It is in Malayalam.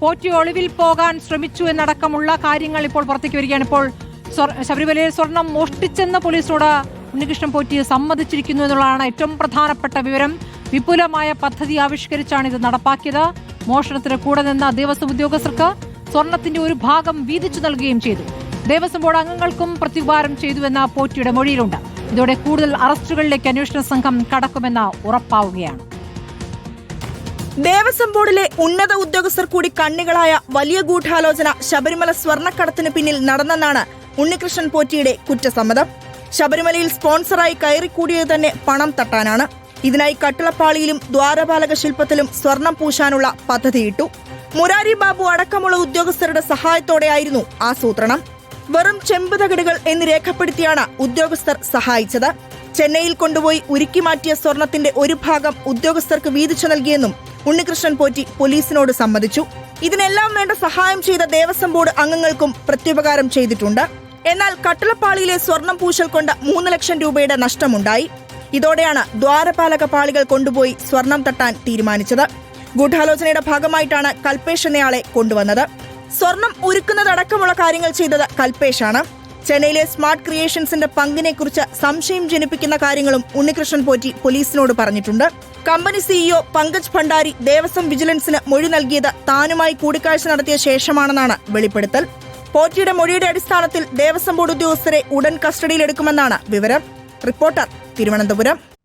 പോറ്റി ഒളിവിൽ പോകാൻ ശ്രമിച്ചു എന്നടക്കമുള്ള കാര്യങ്ങൾ ഇപ്പോൾ പുറത്തേക്ക് വരികയാണ്. ഇപ്പോൾ ശബരിമലയിൽ സ്വർണം മോഷ്ടിച്ചെന്ന് പോലീസിനോട് ഉണ്ണികൃഷ്ണൻ പോറ്റി സമ്മതിച്ചിരിക്കുന്നു എന്നുള്ളതാണ് ഏറ്റവും പ്രധാനപ്പെട്ട വിവരം. വിപുലമായ പദ്ധതി ആവിഷ്കരിച്ചാണ് ഇത് നടപ്പാക്കിയത്. മോഷണത്തിന് കൂടെ നിന്ന ദേവസ്വം ഉദ്യോഗസ്ഥർക്ക് സ്വർണത്തിന്റെ ഒരു ഭാഗം വീതിച്ചു നൽകുകയും ചെയ്തു. ദേവസ്വം ബോർഡ് അംഗങ്ങൾക്കും പ്രതിവാരം ചെയ്തുവെന്ന പോറ്റിയുടെ മൊഴിയിലുണ്ട്. ഇതോടെ കൂടുതൽ അറസ്റ്റുകളിലേക്ക് അന്വേഷണ സംഘം കടക്കുമെന്ന ഉറപ്പാവുകയാണ്. ദേവസ്വം ബോർഡിലെ ഉന്നത ഉദ്യോഗസ്ഥർ കൂടി കണ്ണികളായ വലിയ ഗൂഢാലോചന ശബരിമല സ്വർണക്കടത്തിന് പിന്നിൽ നടന്നെന്നാണ് ഉണ്ണികൃഷ്ണൻ പോറ്റിയുടെ കുറ്റസമ്മതം. ശബരിമലയിൽ സ്പോൺസറായി കയറിക്കൂടിയത് തന്നെ പണം തട്ടാനാണ്. ഇതിനായി കട്ടിളപ്പാളിയിലും ദ്വാരപാലക ശില്പത്തിലും സ്വർണം പൂശാനുള്ള പദ്ധതിയിട്ടു. മുരാരി ബാബു അടക്കമുള്ള ഉദ്യോഗസ്ഥരുടെ സഹായത്തോടെയായിരുന്നു ആസൂത്രണം. വെറും ചെമ്പ് തകിടുകൾ എന്ന് രേഖപ്പെടുത്തിയാണ് ഉദ്യോഗസ്ഥർ സഹായിച്ചത്. ചെന്നൈയിൽ കൊണ്ടുപോയി ഉരുക്കി മാറ്റിയ സ്വർണത്തിന്റെ ഒരു ഭാഗം ഉദ്യോഗസ്ഥർക്ക് വീതിച്ചു നൽകിയെന്നും ഉണ്ണികൃഷ്ണൻ പോറ്റി പോലീസിനോട് സമ്മതിച്ചു. ഇതിനെല്ലാം വേണ്ട സഹായം ചെയ്ത ദേവസ്വം ബോർഡ് അംഗങ്ങൾക്കും പ്രത്യുപകാരം ചെയ്തിട്ടുണ്ട്. എന്നാൽ കട്ടളപ്പാളിയിലെ സ്വർണം പൂശൽ കൊണ്ട് മൂന്ന് ലക്ഷം രൂപയുടെ നഷ്ടമുണ്ടായി. ഇതോടെയാണ് ദ്വാരപാലക പാളികൾ കൊണ്ടുപോയി സ്വർണം തട്ടാൻ തീരുമാനിച്ചത്. ഗൂഢാലോചനയുടെ ഭാഗമായിട്ടാണ് കൽപേഷ് എന്നയാളെ കൊണ്ടുവന്നത്. സ്വർണം ഉരുക്കുന്നതടക്കമുള്ള കാര്യങ്ങൾ ചെയ്തത് കൽപേഷാണ്. ചെന്നൈയിലെ സ്മാർട്ട് ക്രിയേഷൻസിന്റെ പങ്കിനെക്കുറിച്ച് സംശയം ജനിപ്പിക്കുന്ന കാര്യങ്ങളും ഉണ്ണികൃഷ്ണൻ പോറ്റി പോലീസിനോട് പറഞ്ഞിട്ടുണ്ട്. കമ്പനി സിഇഒ പങ്കജ് ഭണ്ഡാരി ദേവസ്വം വിജിലൻസിന് മൊഴി നൽകിയത് താനുമായി കൂടിക്കാഴ്ച നടത്തിയ ശേഷമാണെന്നാണ് വെളിപ്പെടുത്തൽ. പോറ്റിയുടെ മൊഴിയുടെ അടിസ്ഥാനത്തിൽ ദേവസ്വം ബോർഡ് ഉദ്യോഗസ്ഥരെ ഉടൻ കസ്റ്റഡിയിലെടുക്കുമെന്നാണ് വിവരം. റിപ്പോർട്ടർ തിരുവനന്തപുരം.